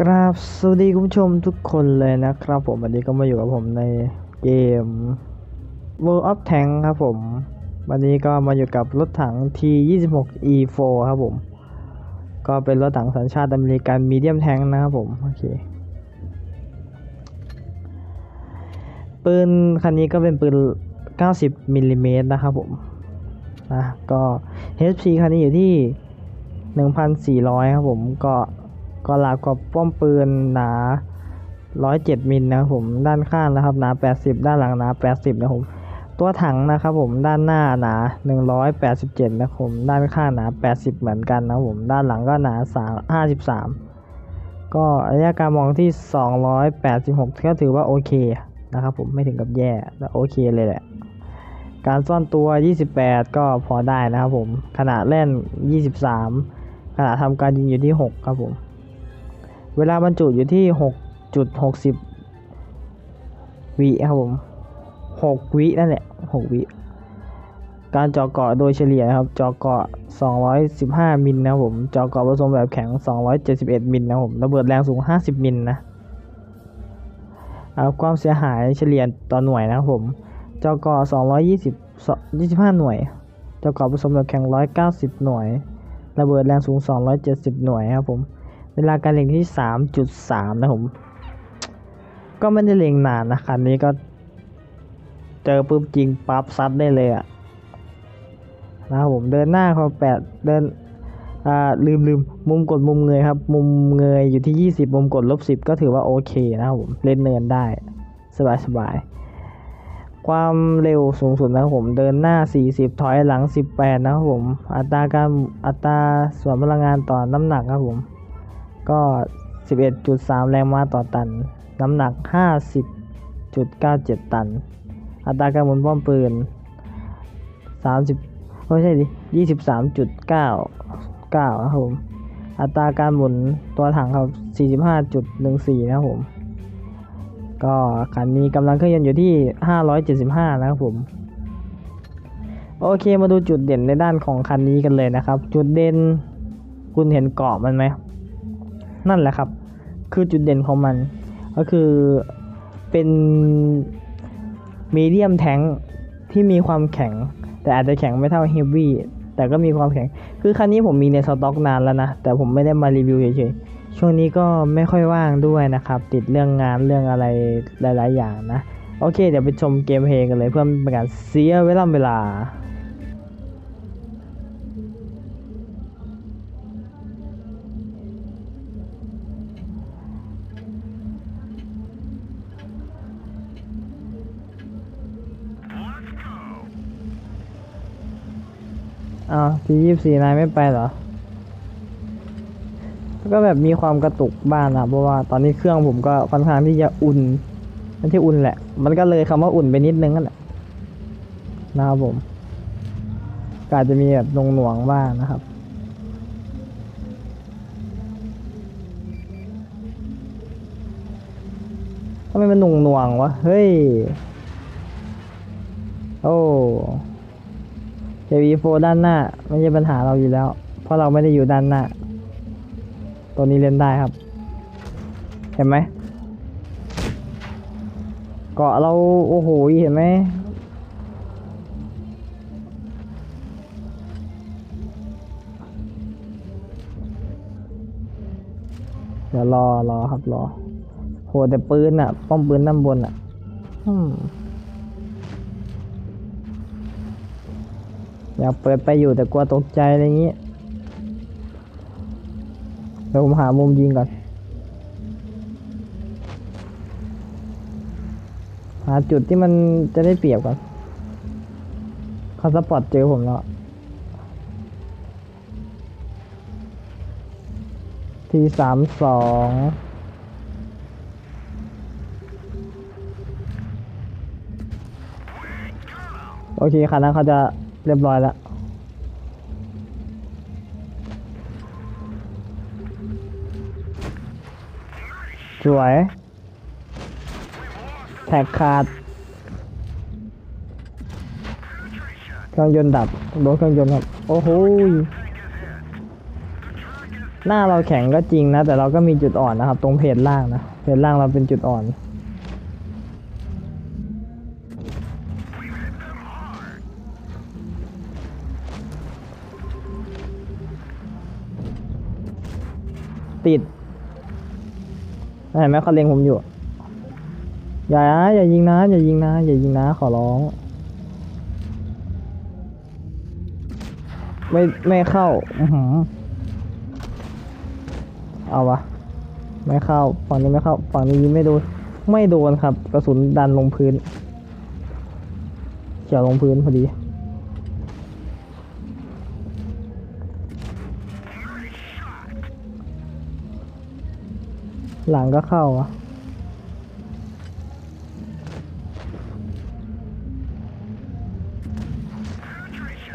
กราบสวัสดีคุณผู้ชมทุกคนเลยนะครับผมวันนี้ก็มาอยู่กับผมในเกม World of Tank ครับผม วันนี้ก็มาอยู่กับรถถัง T26E4 ครับผม ก็เป็นรถถังสัญชาติอเมริกันมีเดียมแทงนะครับผม โอเค ปืนคันนี้ก็เป็นปืน 90มิลลิเมตรนะครับผมนะก็ HP คันนี้อยู่ที่ 1,400 ครับผมก็ ก็ลากกว่าป้อมปืนหนา 107 มิลนะครับผมด้านข้างนะครับหนา 80 ด้านหลังหนา 80 นะครับผมตัวถังนะครับผมด้านหน้าหนา 187 นะครับผมด้านข้างหนา 80 เหมือนกันนะครับผมด้านหลังก็หนา3 53 ก็ระยะการมองที่ 286 ก็ถือว่าโอเคนะครับผมไม่ถึงกับแย่แต่โอเคเลยแหละการซ่อนตัว 28 ก็พอได้นะครับผมขนาดเล่น 23 ขนาดทำการยิงอยู่ที่ 6 ครับผม เวลาบรรจุอยู่ที่ 6.60 วิครับผม 6 วินั่นแหละ 6 วิ การเจาะเกาะโดยเฉลี่ยนะครับเจาะเกาะ 215 มิลนะครับผมเจาะเกาะผสมแบบแข็ง 271 มิลนะครับผมระเบิดแรงสูง 50 มิลนะเอาความเสียหายเฉลี่ยต่อหน่วยนะครับผมเจาะเกาะ220 25 หน่วยเจาะเกาะผสมแบบแข็ง 190 หน่วย ระเบิดแรงสูง 270 หน่วยครับผม เวลาการเล็งที่ 3.3 นะผม ก็ไม่ได้เล็งนานนะคันนี้ก็ เจอปุ๊บจริงปั๊บซัดได้เลยอะนะครับผมเดินหน้าเขาแปดเดินอ่าลืมลืมมุมกดมุมเงยครับ มุมเงยอยู่ที่ 20 มุมกดลบ 10 ก็ถือว่าโอเคนะครับผมเล่นเนินได้สบายสบายความเร็วสูงสุดนะครับผมเดินหน้า 40 ถอยหลัง 18 นะครับผม อัตราการอัตราส่วนพลังงานต่อน้ำหนักครับผม ก็ 11.3 แรงม้าต่อตัน น้ำหนัก 50.97 ตัน อัตราการหมุนป้อมปืน 30ไม่ใช่ดิ23.99นะครับผม อัตราการหมุนตัวถังครับ 45.14 นะครับผม ก็คันนี้กำลังเครื่องยนต์อยู่ที่ 575 นะครับผมโอเคมาดูจุดเด่นในด้านของคันนี้กันเลยนะครับ จุดเด่นคุณเห็นเกาะมันไหม นั่นแหละครับ คือจุดเด่นของมัน ก็คือเป็นมีเดียมแท้งที่มีความแข็ง แต่อาจจะแข็งไม่เท่าเฮฟวี่แต่ก็มีความแข็ง คือคันนี้ผมมีในสต็อกนานแล้วนะ แต่ผมไม่ได้มารีวิวเฉยๆ ช่วงนี้ก็ไม่ค่อยว่างด้วยนะครับ ติดเรื่องงานเรื่องอะไรหลาย ๆ อย่างนะ โอเค เดี๋ยวไปชมเกมเพลย์กันเลยเพื่อเป็นการเสียเวลาเวลาาวทียี่สี่นายไม่ไปเหรอ ก็แบบมีความกระตุกบ้างนะเพราะว่าตอนนี้เครื่องผมก็ค่อนข้างที่จะอุ่นไม่ใช่อุ่นแหละ มันก็เลยคำว่าอุ่นไปนิดนึงนั่นแหละนะครับผมก็อาจจะมีแบบหน่วงบ้างนะครับทำไมมันหน่วงๆวะ เฮ้ย โอ้ JV4 ด้านหน้า ไม่ใช่ปัญหาเราอยู่แล้ว เพราะเราไม่ได้อยู่ด้านหน้า ตัวนี้เล่นได้ครับ เห็นไหมเกาะเราโอ้โหเห็นไหมเดี๋ยวรอรอครับรอโหแต่ปืนอะ ป้อมปืนด้านบนอะ อืม อยากเปิดไปอยู่แต่กลัวตกใจอะไรอย่างงี้เดี๋ยวผมหามุมยิงก่อน หาจุดที่มันจะได้เปรียบก่อนเขาสปอตเจอผมแล้วทีสามสองโอเคคันนั้นเขาจะ เรียบร้อยแล้วสวย แท็กขาดเครื่องยนต์ดับโดนเครื่องยนต์ครับ โอ้โหหน้าเราแข็งก็จริงนะ แต่เราก็มีจุดอ่อนนะครับ ตรงเพจล่างนะ เพจล่างเราเป็นจุดอ่อน ติดเห็นไหมเขาเล็งผมอยู่ อย่าอย่ายิงนะ อย่ายิงนะ อย่ายิงนะ ขอร้อง ไม่ ไม่เข้าอือหือเอาวะ ไม่เข้า ฝั่งนี้ไม่เข้า ฝั่งนี้ยิงไม่โดน ไม่โดนครับ กระสุนดันลงพื้นเฉียวลงพื้นพอดี หลังก็เข้าอะ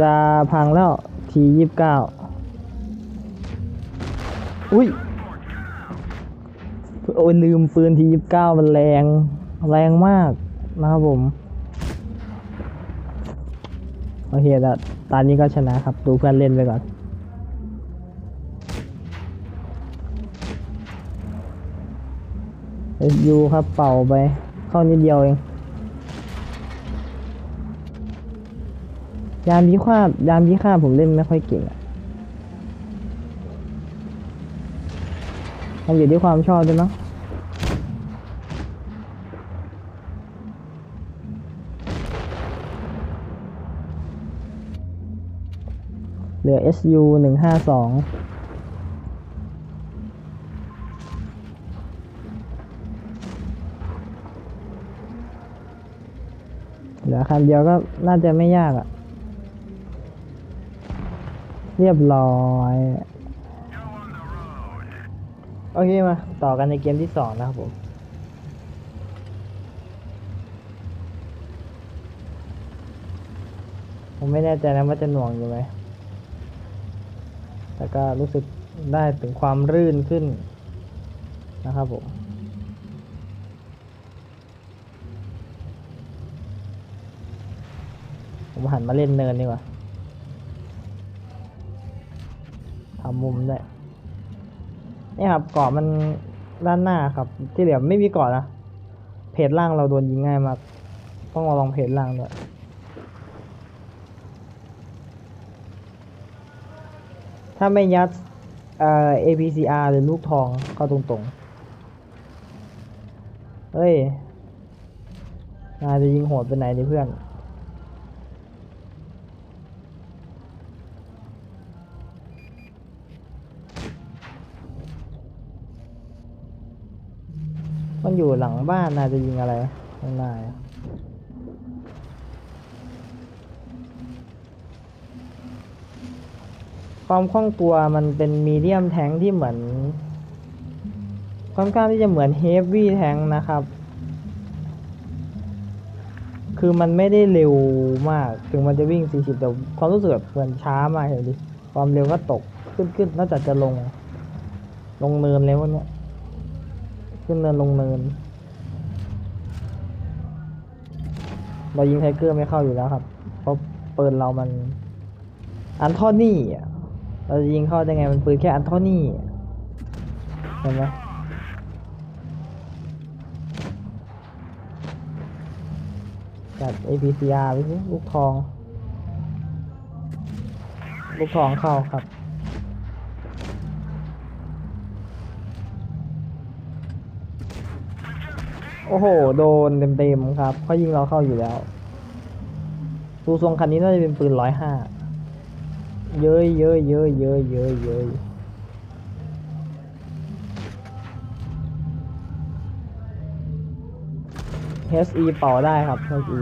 จะพังแล้วทียี่สิบเก้าอุ้ย โอ้ยลืมปืนทียี่สิบเก้ามันแรง แรงมากนะครับผม โอเคแล้วตอนนี้ก็ชนะครับ ดูเพื่อนเล่นไปก่อน ยูครับเป่าไป เข้านิดเดียวเอง ยามยี้ข้าตยามยี้ข้าตผมเล่นไม่ค่อยเก่งทำอยู่ที่ความชอบด้วยเนาะเหลือ SU 152 ลือคันเดียวก็น่าจะไม่ยากอะเรียบร้อยโอเคมา ต่อกันในเกมที่สองนะครับผมผมไม่แน่ใจนะว่าจะหน่วงอยู่ไหมแต่ก็รู้สึกได้ถึงความรื่นขึ้นนะครับผม ผมหันมาเล่นเนินดีกว่าทำมุมได้นี่ครับเกาะมันด้านหน้าครับ ที่เหลือไม่มีเกาะนะเพจล่างเราโดนยิงง่ายมากต้องระวังเพจล่างด้วยถ้าไม่ยัดเอ่อ APCR หรือลูกทองเข้าตรงๆ เฮ้ยนายจะยิงโหดไปไหนดิเพื่อน มันอยู่หลังบ้านนายจะยิงอะไรข้างหน้าความคล่องตัวมันเป็นมีเดียมแทงที่เหมือน ค่อนข้างที่จะเหมือนเฮฟวี่แทงนะครับ คือมันไม่ได้เร็วมาก ถึงมันจะวิ่ง 40 แต่ความรู้สึกแบบเหมือนช้ามากเห็นดิ ความเร็วก็ตกขึ้นขึ้นนอกจากจะลง ลงเนินแล้ววันเนี้ย ขึ้นเนินลงเนิน เรายิงไทเกอร์ไม่เข้าอยู่แล้วครับ เพราะปืนเรามัน อันโทนี่เราจะยิงเข้าได้ไงมันปืนแค่อันโทนี่เห็นไหมจัด APCR ไปสิลูกทอง ลูกทองเข้าครับ โอ้โห โดนเต็มๆครับเขายิงเราเข้าอยู่แล้วดูทรงคันนี้น่าจะเป็นปืนร้อยห้าเย้ยเย้ยเย้ยเย้ยเย้ยเย้ยเ SE เป่าได้ครับ HE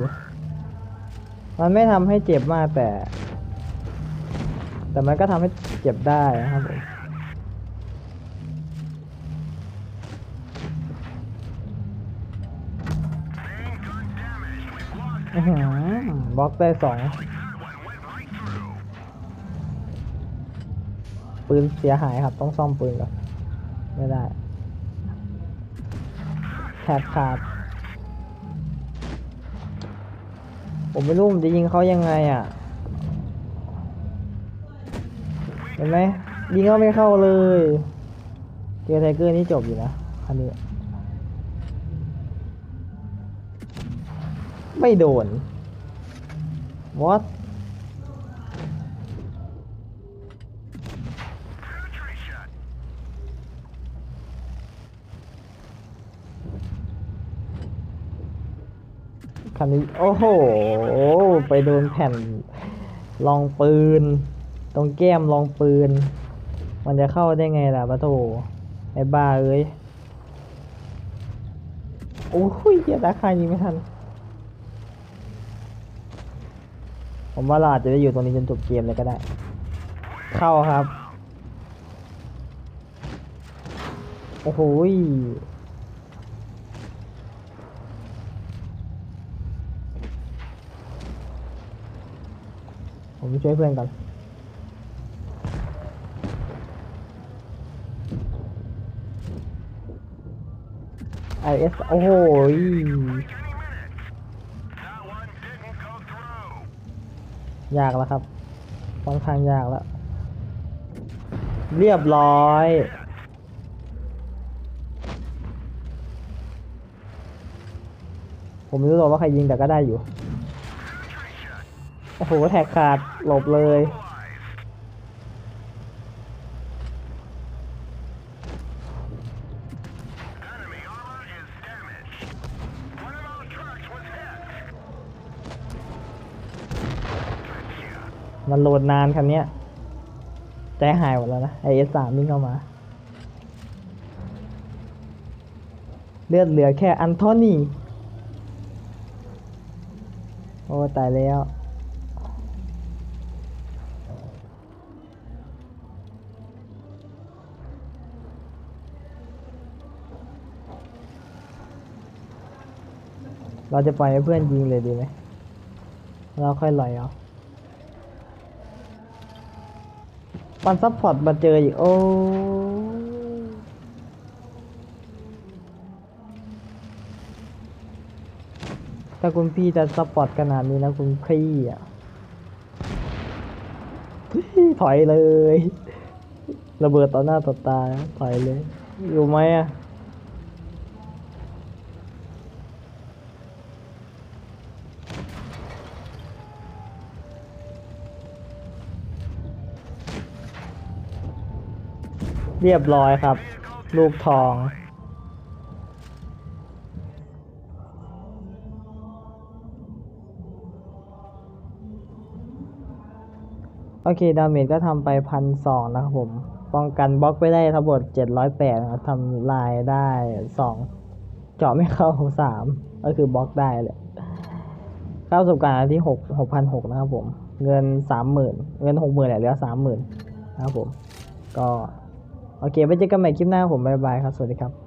มันไม่ทำให้เจ็บมากแต่ แต่มันก็ทำให้เจ็บได้นะครับผม บล็อกได้สองปืนเสียหายครับ ต้องซ่อมปืนก่อนไม่ได้แถบขาด ผมไม่รู้ผมจะยิงเขายังไงอะ เห็นไหมยิงก็ไม่เข้าเลย เจอไทเกอร์นี่จบอยู่นะคันนี้ ไม่โดน what คันนี้ โอ้โห ไปโดนแผ่นรองปืน ตรงแก้มรองปืน มันจะเข้าได้ไงล่ะปะโถไอ้บ้าเอ้ย โอ้ยเหี้ยราคายิงไม่ทัน ผมว่าเราอาจจะได้อยู่ตรงนี้จนจบเกมเลยก็ได้ เข้าครับ โอ้โหผมช่วยเพื่อนก่อน IS โอ้โห ยากแล้วครับค่อนข้างยากแล้ว เรียบร้อยผมไม่รู้หรอกว่าใครยิงแต่ก็ได้อยู่ โอ้โห แท็กขาด หลบเลย มันโหลดนานคันเนี้ยใจหายหมดแล้วนะไอเอสสามวิ่งเข้ามา เลือดเหลือแค่อันโทนีโอ้ตายแล้วเราจะปล่อยให้เพื่อนยิงเลยดีไหม เราค่อยลอยเอา ปันซัพพอร์ตมาเจออีก โอ้ถ้าคุณพี่จะซัพพอร์ตขนาดนี้นะคุณพี่อะถอยเลย ระเบิดต่อหน้าต่อตา ถอยเลย อยู่ไหมอะ เรียบร้อยครับ ลูกทองโอเค ดาเมจก็ทำไปพันสองนะครับผม ป้องกันบล็อกไปได้ทั้งหมดเจ็ดร้อยแปดครับทำลายได้สองเจาะไม่เข้าสามก็คือบล็อกได้เลยค่าประสบการณ์ที่หกหกพันหกนะครับผม เงินสามหมื่นเงินหกหมื่นเหลือสามหมื่นนะครับผม ก็ โอเคไว้เจอกันใหม่คลิปหน้าครับผมบ๊ายบายครับ สวัสดีครับ